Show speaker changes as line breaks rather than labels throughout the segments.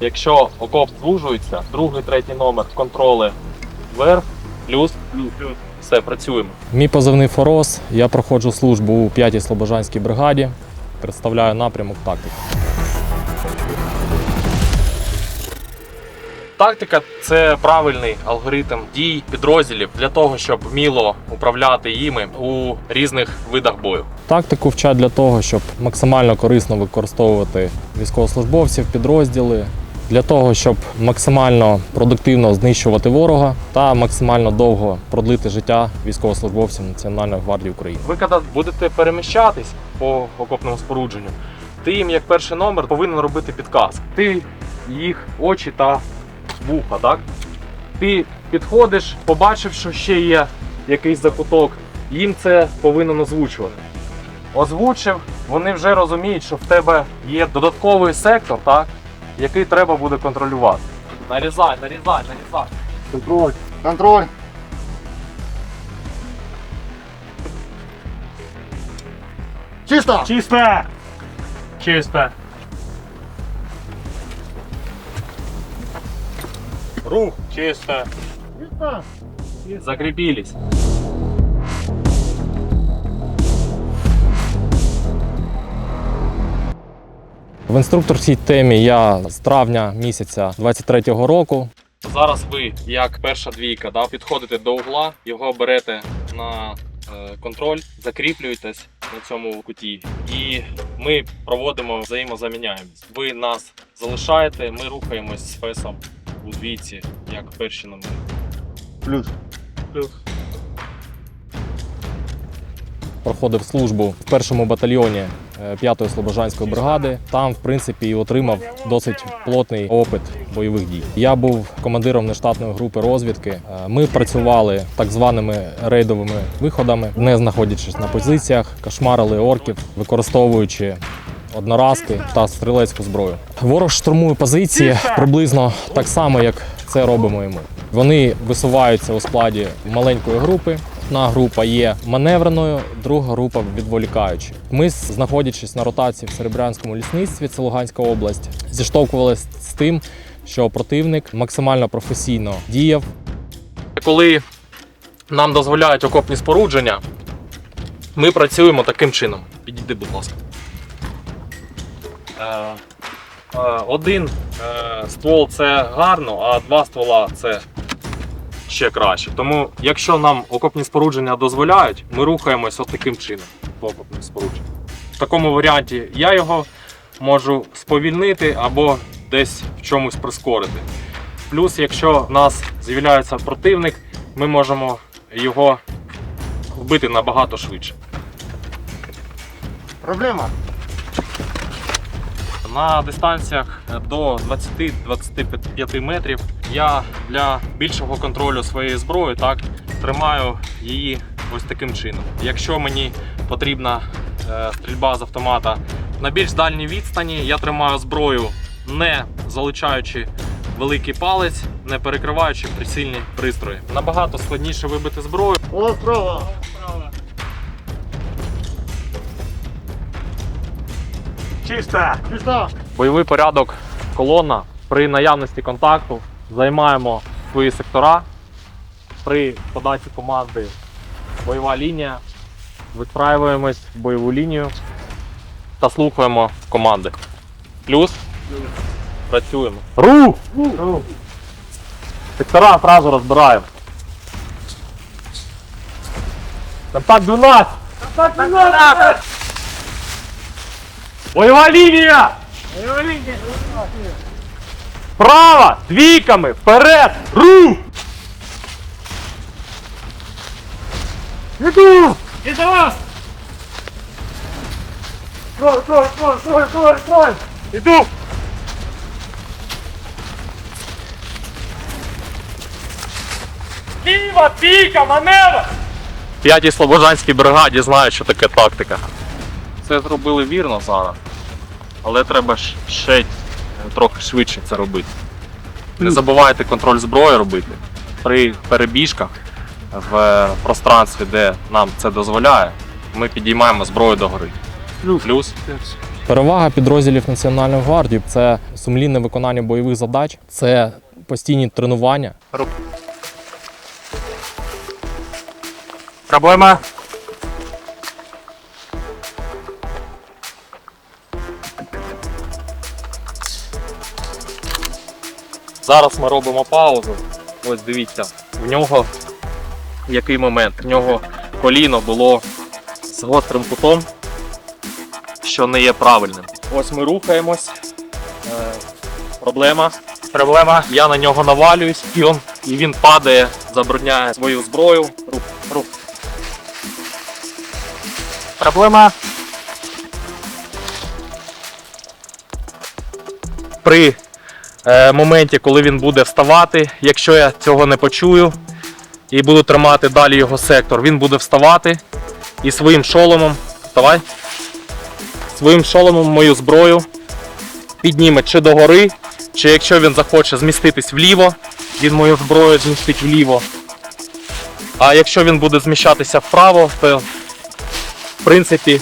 Якщо окоп звужується, другий, третій номер контроли вверх, плюс, плюс. все, працюємо.
Мій позивний Форос. Я проходжу службу у 5-й Слобожанській бригаді. Представляю напрямок тактики.
Тактика це правильний алгоритм дій підрозділів для того, щоб вміло управляти їми у різних видах бою.
Тактику вчать для того, щоб максимально корисно використовувати військовослужбовців, підрозділи, для того, щоб максимально продуктивно знищувати ворога та максимально довго продлити життя військовослужбовців Національної гвардії України.
Ви коли будете переміщатись по окопному спорудженню, ти їм як перший номер повинен робити підказ. Ти їх очі та вуха, так? Ти підходиш, побачив, що ще є якийсь закуток, їм це повинен озвучувати. Озвучив, вони вже розуміють, що в тебе є додатковий сектор, так? Який треба буде контролювати. Нарізай, нарізай, нарізай.
Контроль. Контроль. Чисто.
Чисто! Чисто. Рух чисто.
Чисто.
Закрепились.
В інструкторській темі я з травня місяця 23-го року.
Зараз ви, як перша двійка, да, підходите до угла, його берете на е, контроль, закріплюєтесь на цьому куті, і ми проводимо взаємозаміняємість. Ви нас залишаєте, ми рухаємось з фесом у двійці, як перші номери.
Плюс.
проходив службу в першому батальйоні 5-ї Слобожанської бригади. Там, в принципі, і отримав досить плотний опит бойових дій. Я був командиром нештатної групи розвідки. Е, Ми працювали так званими рейдовими виходами, не знаходячись на позиціях, кошмарили орків, використовуючи. Одноразки та стрілецьку зброю. Ворог штурмує позиції приблизно так само, як це робимо і ми. Вони висуваються у складі маленької групи. Одна група є маневреною, друга група відволікаючою. Ми, знаходячись на ротації в Серебрянському лісництві, це Луганська область, зіштовхувалися з тим, що противник максимально професійно діяв.
Коли нам дозволяють окопні спорудження, ми працюємо таким чином. Підійди, будь ласка. Е, е, Один е, ствол це гарно, а два ствола це ще краще. Тому, якщо нам окопні спорудження дозволяють, ми рухаємось от таким чином по окопним спорудженням. В такому варіанті я його можу сповільнити або десь в чомусь прискорити. Плюс, якщо в нас з'являється противник, ми можемо його вбити набагато швидше.
Проблема.
На дистанціях до 20-25 метрів я для більшого контролю своєї зброї так, тримаю її ось таким чином. Якщо мені потрібна е, стрільба з автомата на більш дальній відстані, я тримаю зброю не залучаючи великий палець, не перекриваючи прицільні пристрої. Набагато складніше вибити зброю.
О, справа.
Чисто!
Чисто.
Бойовий порядок колона при наявності контакту займаємо свої сектора. При подачі команди бойова лінія. Вистраюємось в бойову лінію та слухаємо команди. Плюс працюємо. Рух! Сектора одразу розбираємо. Контакт 12! Контакт 12! Бойова лінія! Право! Двійками! Вперед! Рух! Іду!
І до вас! Стой, стой, стой, стой, стой, стой!
Іду!
Ліва, піка, маневр!
П'ятій Слобожанській бригаді знають, що таке тактика. Це зробили вірно зараз. Але треба ще трохи швидше це робити. Не забувайте контроль зброї робити. При перебіжках в пространстві, де нам це дозволяє, ми підіймаємо зброю догори. Плюс
Перевага підрозділів Національної гвардії це сумлінне виконання бойових задач, це постійні тренування.
Проблема. Зараз ми робимо паузу. Ось дивіться, в нього який момент. В нього коліно було з гострим кутом, що не є правильним. Ось ми рухаємось. Е, проблема. Проблема. Я на нього навалююсь, і він, і він падає, забороняє свою зброю. Рух, рух. Проблема. При моменті, коли він буде вставати, якщо я цього не почую і буду тримати далі його сектор, він буде вставати і своїм шоломом, давай, своїм шоломом мою зброю підніме чи догори, чи якщо він захоче зміститись вліво, він мою зброю змістить вліво. А якщо він буде зміщатися вправо, то в принципі,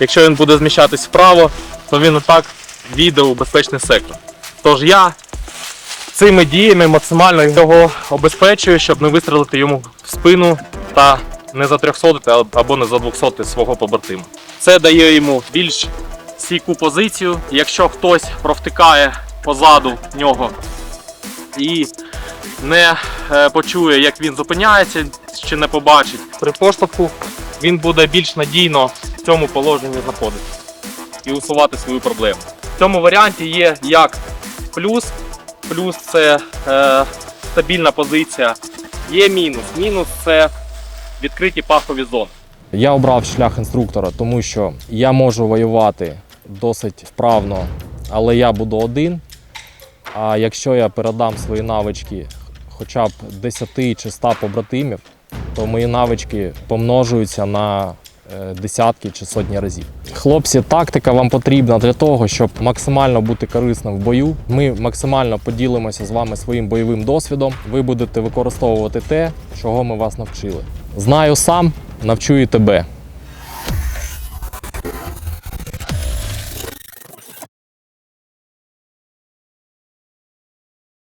якщо він буде зміщатись вправо, то він отак війде у безпечний сектор. Тож я цими діями максимально його обезпечую, щоб не вистрелити йому в спину та не затрьохсотити або не задвохсотити свого побратима. Це дає йому більш стійку позицію. Якщо хтось провтикає позаду нього і не е, почує, як він зупиняється чи не побачить при поштовху, він буде більш надійно в цьому положенні знаходитися і усувати свою проблему. Цьому варіанті є як плюс, плюс це е, стабільна позиція, є мінус. Мінус це відкриті пахові зони.
Я обрав шлях інструктора, тому що я можу воювати досить вправно, але я буду один. А якщо я передам свої навички хоча б 10 чи 100 побратимів, то мої навички помножуються на десятки чи сотні разів. Хлопці, тактика вам потрібна для того, щоб максимально бути корисним в бою. Ми максимально поділимося з вами своїм бойовим досвідом. Ви будете використовувати те, чого ми вас навчили. Знаю сам, навчу і тебе.